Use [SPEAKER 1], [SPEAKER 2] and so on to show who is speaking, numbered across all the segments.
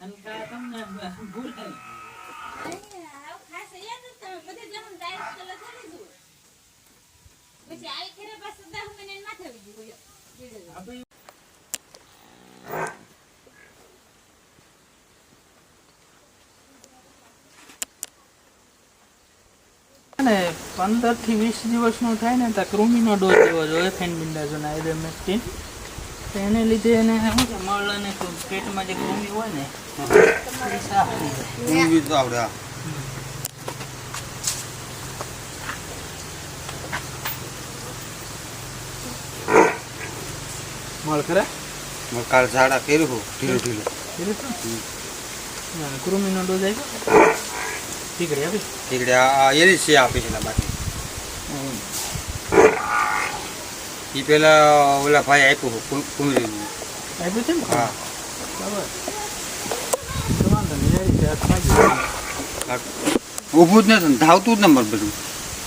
[SPEAKER 1] અને કા તમને
[SPEAKER 2] માથે આવી
[SPEAKER 1] આપણે અને પંદરથી વીસ દિવસનું થાય ને તો કૃમિનો ડોઝ દેવો જોઈએ ફેનબિન્ડાઝોન આયરમેક્ટિન તો એને લીધે એને શું છે મળ અને પેટમાં જે કૃમિ હોય ને
[SPEAKER 3] તો આવડે
[SPEAKER 1] મળ ખરા
[SPEAKER 3] મેં કાલ ઝાડા કર્યું હતું, ઢીલું ઢીલું
[SPEAKER 1] કૃમિનો ડોઝ આપ્યો? ઠીકડી આપી?
[SPEAKER 3] ઠીકડે આ એની છે આપી છે ને બાકી. એ પેલા ઓલા ભાઈ આપ્યું હતું, કું-
[SPEAKER 1] આપ્યું છે ને?
[SPEAKER 3] હા. ઊભું જ નથી ધાવતું જ નંબર બધું.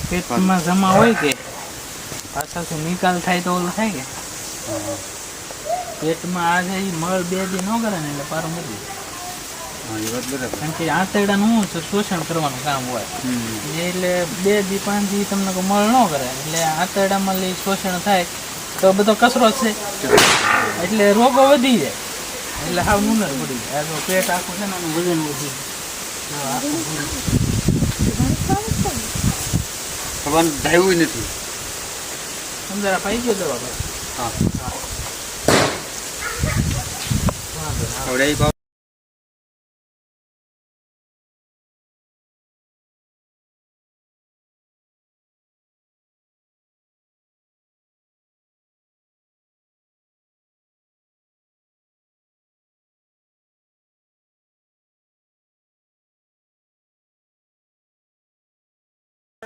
[SPEAKER 1] પેટમાં જમા હોય કે? પાછાથી નિકાલ થાય તો ઓલું થાય કે? પેટમાં આ છે મળ બે દી ન કરે ને એટલે પારું મરી જાય.
[SPEAKER 3] હા એ વાત બરાબર
[SPEAKER 1] કારણ કે આંતરડાનું શું છે શોષણ કરવાનું કામ હોય. એટલે બે દી પાંચ દી તમને મળ ન કરે. એટલે આંતરડામાં લઈ શોષણ થાય તો બધો કચરો છે. એટલે રોગો વધી જાય. એટલે હાવ નુનર પડી જાય. જો પેટ આખું છે ને વજન વધી.
[SPEAKER 3] ધાવ્યું નથી.
[SPEAKER 1] સમજારા પાઈ ગયો દવા
[SPEAKER 3] હા. હા.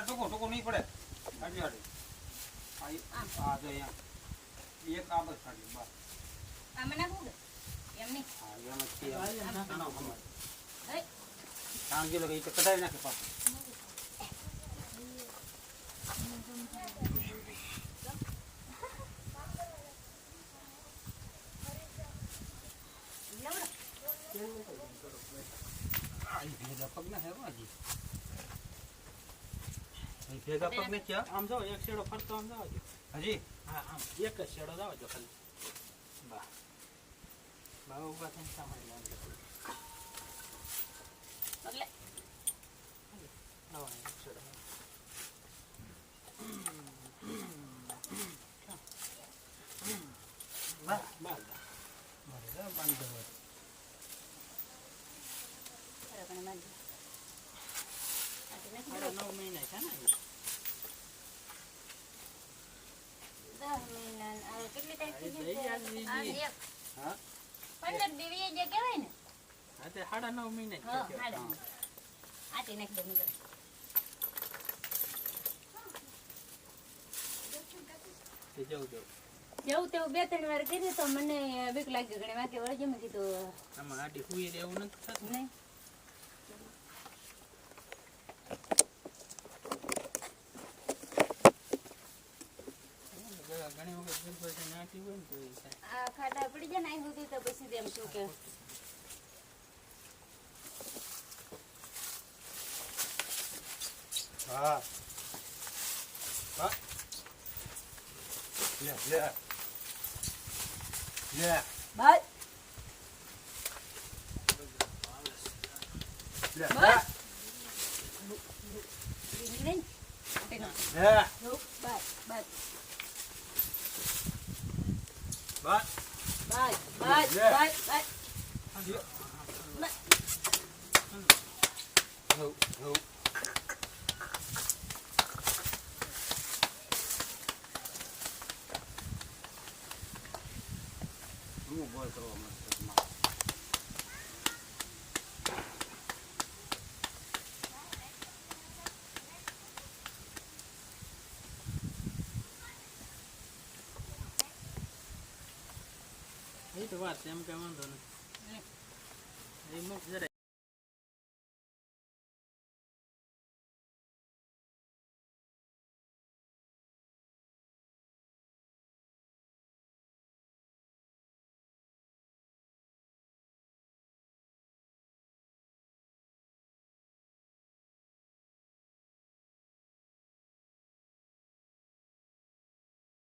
[SPEAKER 3] ટૂંકો ટૂંકો નહીં પડે. આ જો અહીંયા. એક આ બસ ખાલી બસ
[SPEAKER 2] આમાં નાખું કે? એમ નહીં.
[SPEAKER 3] હા એમાં તો કઢાઈ નાખે પાછું. પગ ના હેરો હજી. ભેગા પગ ને ક્યાં
[SPEAKER 1] આમ જાઓ એક શેડો ફરતો આમ છો
[SPEAKER 3] હજી?
[SPEAKER 1] હા આમ એક જ શેડો જાઓ છો ખાલી. બા. બા ઊભા થઈને સામાન
[SPEAKER 2] એટલે.
[SPEAKER 1] આવો એક શેડો. બા બા બા. મારે હોય
[SPEAKER 2] બરાબર, બાંધી.
[SPEAKER 1] નવ મહિના છે ને
[SPEAKER 2] દસ મહિના ને આ કેટલી તારીખ થઈ
[SPEAKER 1] દઈ
[SPEAKER 2] ગઈ?
[SPEAKER 1] આજ
[SPEAKER 2] આ
[SPEAKER 1] બીજી.
[SPEAKER 2] એક.
[SPEAKER 3] હા?
[SPEAKER 2] પંદર દિવસ જે કહેવાય ને?
[SPEAKER 1] હા તે સાડા નવ મહિના જ
[SPEAKER 2] હા
[SPEAKER 1] છે.
[SPEAKER 2] હાડા આટી નાખી દે નીકળ.
[SPEAKER 1] તે જવું જવું
[SPEAKER 2] તેવું બે ત્રણ વાર કર્યું તો મને બીક લાગ્યું ઘણી વાંકે વળજે મેં કીધું.
[SPEAKER 1] આમાં આટી હુઈ એવું નથી થતું.
[SPEAKER 2] નહીં.
[SPEAKER 1] નાટી હોય ને તો એ
[SPEAKER 2] આ ખાડા પડી જાય ને અહીં સુધી તો પછી તેમ શું કે
[SPEAKER 3] હા હા લે લે લે
[SPEAKER 2] બસ
[SPEAKER 3] લે
[SPEAKER 2] બસ બીજી લઈને but, નાખ. bye
[SPEAKER 3] Back.
[SPEAKER 2] Back. Yeah.
[SPEAKER 3] Back.
[SPEAKER 2] Back. Back.
[SPEAKER 3] Back. No. No. Ну, будет ровно.
[SPEAKER 1] એ તો વાત છે એમ કઈ વાંધો નહીં એ મુખ જરાય